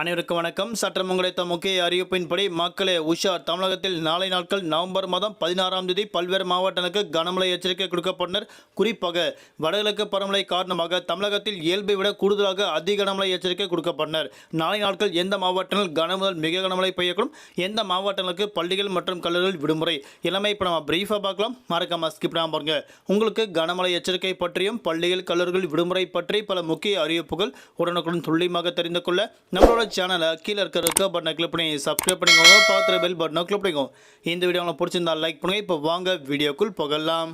அனைவருக்கும் வணக்கம். சற்றம் தம் முக்கிய அறிவிப்பின்படி மக்களே உஷார் தமிழகத்தில் நாளை நாட்கள் நவம்பர் மாதம் பதினாறாம் தேதி பல்வேறு மாவட்டங்களுக்கு கனமழை எச்சரிக்கை கொடுக்கப்பட்டனர். குறிப்பாக வடகிழக்கு பருவமழை காரணமாக தமிழகத்தில் இயல்பை விட கூடுதலாக அதிக கனமழை எச்சரிக்கை கொடுக்கப்பட்டனர். நாளை நாட்கள் எந்த மாவட்டங்கள் கனமுதல் மிக கனமழை பெய்யக்கூடும்? எந்த மாவட்டங்களுக்கு பள்ளிகள் மற்றும் கல்லூரிகள் விடுமுறை? எல்லாமே இப்போ நம்ம பிரீஃபாக பார்க்கலாம். மறக்காம ஸ்கிப் பாருங்க. உங்களுக்கு கனமழை எச்சரிக்கை பற்றியும் பள்ளிகள் கல்லூரிகள் விடுமுறை பற்றி பல முக்கிய அறிவிப்புகள் உடனுக்குடன் துல்லியமாக தெரிந்து கொள்ள நம்மளோட சேனலை கீழே இருக்க இருக்க பட்டனை கிளிக் பண்ணி சப்ஸ்கிரைப் பண்ணிக்கோங்க. பார்க்குற பெல் பட்டனை கிளிக் பண்ணிக்கோங்க. இந்த வீடியோ உங்களுக்கு பிடிச்சிருந்தா லைக் பண்ணுங்கள் இப்போ வாங்க வீடியோக்குள் போகலாம்.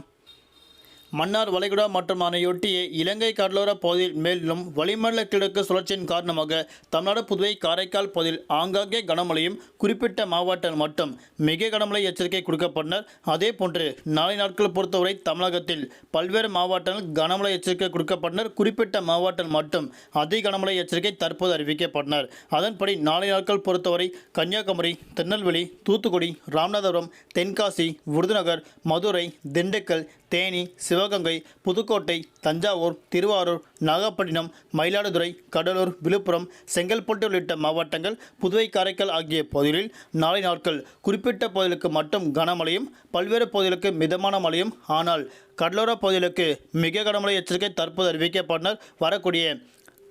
மன்னார் வளைகுடா மற்றும் அதனையொட்டிய இலங்கை கடலோர பகுதியில் மேலும் வளிமண்டல கிழக்கு சுழற்சியின் காரணமாக தமிழ்நாடு புதுவை காரைக்கால் பகுதியில் ஆங்காங்கே கனமழையும் குறிப்பிட்ட மாவட்டம் மட்டும் மிக கனமழை எச்சரிக்கை கொடுக்கப்பட்டனர். அதே போன்று நாளை நாட்கள் பொறுத்தவரை தமிழகத்தில் பல்வேறு மாவட்டங்கள் கனமழை எச்சரிக்கை கொடுக்கப்பட்டனர். குறிப்பிட்ட மாவட்டம் மட்டும் அதிக கனமழை எச்சரிக்கை தற்போது அறிவிக்கப்பட்டனர். அதன்படி நாளை நாட்கள் பொறுத்தவரை கன்னியாகுமரி திருநெல்வேலி தூத்துக்குடி ராமநாதபுரம் தென்காசி விருதுநகர் மதுரை திண்டுக்கல் தேனி சிவகங்கை புதுக்கோட்டை தஞ்சாவூர் திருவாரூர் நாகப்பட்டினம் மயிலாடுதுறை கடலூர் விழுப்புரம் செங்கல்பட்டு உள்ளிட்ட மாவட்டங்கள் புதுவை காரைக்கால் ஆகிய பகுதிகளில் நாளை நாட்கள் குறிப்பிட்ட பகுதிகளுக்கு மட்டும் கனமழையும் பல்வேறு பகுதிகளுக்கு மிதமான மழையும் ஆனால் கடலோர பகுதிகளுக்கு மிக கனமழை எச்சரிக்கை தற்போது அறிவிக்கப்பட்டனர். வரக்கூடிய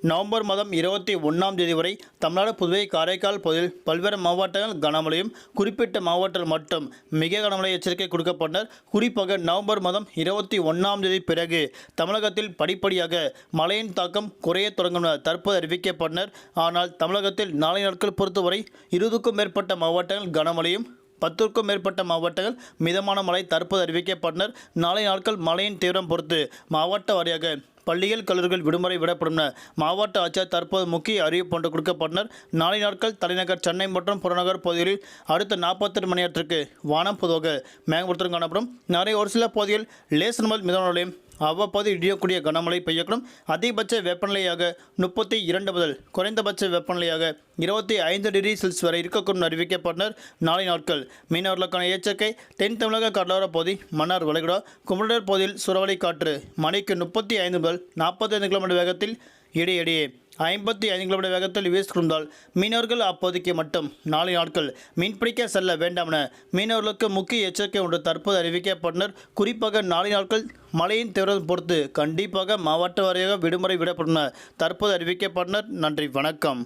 நவம்பர் மாதம் இருபத்தி ஒன்றாம் தேதி வரை தமிழ்நாடு புதுவை காரைக்கால் பகுதியில் பல்வேறு மாவட்டங்கள் கனமழையும் குறிப்பிட்ட மாவட்டங்கள் மட்டும் மிக கனமழை எச்சரிக்கை கொடுக்கப்பட்டனர். குறிப்பாக நவம்பர் மாதம் இருபத்தி ஒன்றாம் தேதி பிறகு தமிழகத்தில் படிப்படியாக மழையின் தாக்கம் குறையத் தொடங்கும் தற்போது அறிவிக்கப்பட்டனர். ஆனால் தமிழகத்தில் நாளை நாட்கள் பொறுத்தவரை இருபதுக்கும் மேற்பட்ட மாவட்டங்கள் கனமழையும் பத்திற்கும் மேற்பட்ட மாவட்டங்கள் மிதமான மழை தற்போது அறிவிக்கப்பட்டனர். நாளை நாட்கள் மழையின் தீவிரம் பொறுத்து மாவட்ட வாரியாக பள்ளிகள் கல்லூரிகள் விடுமுறை விடப்படும் மாவட்ட ஆட்சியர் தற்போது முக்கிய அறிவிப்பு ஒன்று கொடுக்கப்பட்டனர். நாளை நாட்கள் தலைநகர் சென்னை மற்றும் புறநகர் பகுதிகளில் அடுத்த நாற்பத்தெட்டு மணி நேரத்திற்கு வானம் பொதுவாக மேகமூர்த்தம் காணப்படும். நிறைய ஒரு சில பகுதியில் லேசர் முதல் மிதமான அவ்வப்போது இடியக்கூடிய கனமழை பெய்யக்கூடும். அதிகபட்ச வெப்பநிலையாக முப்பத்தி இரண்டு முதல் குறைந்தபட்ச வெப்பநிலையாக இருபத்தி ஐந்து டிகிரி செல்சியஸ் வரை இருக்கக்கூடும் அறிவிக்கப்பட்டனர். நாளை நாட்கள் மீனவர்களுக்கான எச்சரிக்கை. தென் தமிழக கடலோர பகுதி மன்னார் வளைகுடா குமரடர் பகுதியில் சுரவலை காற்று மணிக்கு முப்பத்தி ஐந்து முதல் நாற்பத்தைந்து கிலோமீட்டர் வேகத்தில் இடையிடையே. ஐம்பத்தி ஐந்து கிலோமீட்டர் வேகத்தில் வீசிக்கொண்டால் மீனவர்கள் அப்போதைக்கு மட்டும் நாலு நாட்கள் மீன்பிடிக்க செல்ல வேண்டாம் என மீனவர்களுக்கு முக்கிய எச்சரிக்கை ஒன்று தற்போது அறிவிக்கப்பட்டனர். குறிப்பாக நாலு நாட்கள் மழையின் தீவிரம் பொறுத்து கண்டிப்பாக மாவட்ட வாரியாக விடுமுறை விடப்பட்டனர் தற்போது அறிவிக்கப்பட்டனர். நன்றி வணக்கம்.